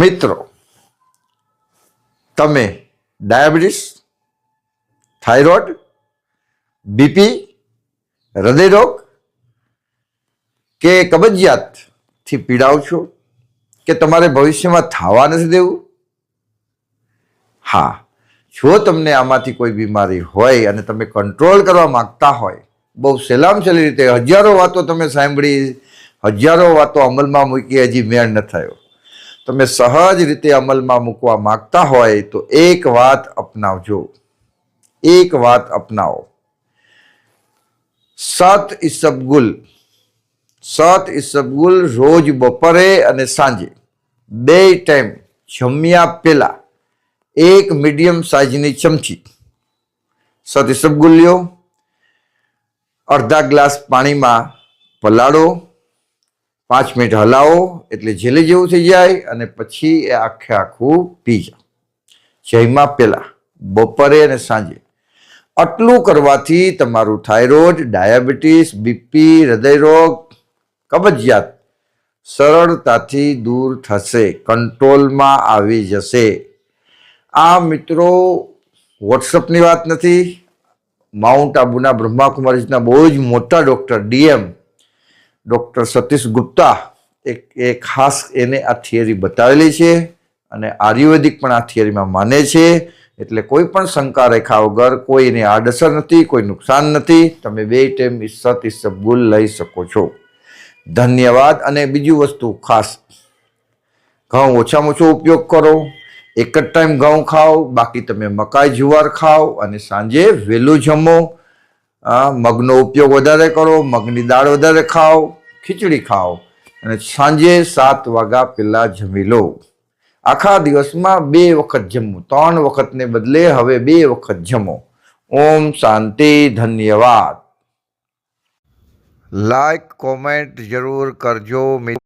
મિત્રો, તમે diabetes, thyroid, BP હૃદયરોગ કે કબજિયાતથી પીડાવ છો કે તમારે ભવિષ્યમાં થવા નથી દેવું? હા, જો તમને આમાંથી કોઈ બીમારી હોય અને તમે કંટ્રોલ કરવા માંગતા હોય, બહુ સહેલામ સહેલી રીતે હજારો વાતો તમે સાંભળી, હજારો વાતો અમલમાં મૂકી, હજી મેળ ન થયો. તમે સહજ રીતે અમલમાં મૂકવા માંગતા હોય તો એક વાત અપનાવજો. એક વાત અપનાવો. સત ઇસબગુલ સત ઇસબગુલ રોજ બપોરે અને સાંજે. બે ટાઈમ જમ્યા પહેલા એક મીડિયમ સાઇઝની ચમચી. સત ઇસબગુલ લ્યો. અડધા ગ્લાસ પાણીમાં પલાળો. પાંચ મિનિટ હલાવો એટલે જેલી જેવું થઈ જાય અને પછી એ આખે આખું પી જાઓ. જયમાં પહેલા બપોરે અને સાંજે. આટલું કરવાથી તમારું થાઇરોઇડ, ડાયાબિટીસ, બીપી હૃદયરોગ કબજિયાત સરળતાથી દૂર થશે, કંટ્રોલમાં આવી જશે. આ મિત્રો, વોટ્સઅપની વાત નથી. માઉન્ટ આબુના બ્રહ્માકુમારીના બહુ જ મોટા doctor, DM doctor Satish Gupta એક, એ ખાસ એને આ થિયરી બતાવેલી છે અને આયુર્વેદિક પણ આ થિયરીમાં માને છે. એટલે કોઈ પણ શંકા રેખા વગર કોઈને આડઅસર નથી, કોઈ નુકસાન નથી. તમે બે ટાઈમ ઇસ્સત ઇસબગુલ લઈ શકો છો. ધન્યવાદ અને બીજી વસ્તુ ખાસ. ઘઉં ઓછામાં ઓછો ઉપયોગ કરો. એક જ ટાઈમ ઘઉં ખાઓ, બાકી તમે મકાઈ જુવાર ખાઓ અને સાંજે વહેલું જમો. મગનો ઉપયોગ વધારે કરો, મગની દાળ વધારે ખાઓ, ખીચડી ખાઓ. અને સાંજે સાત વાગ્યા પહેલાં જમી લો. આખા દિવસમાં બે વખત જમવું. ત્રણ વખતને બદલે હવે બે વખત જમો. ઓમ શાંતિ, ધન્યવાદ. લાઈક કોમેન્ટ જરૂર કરજો.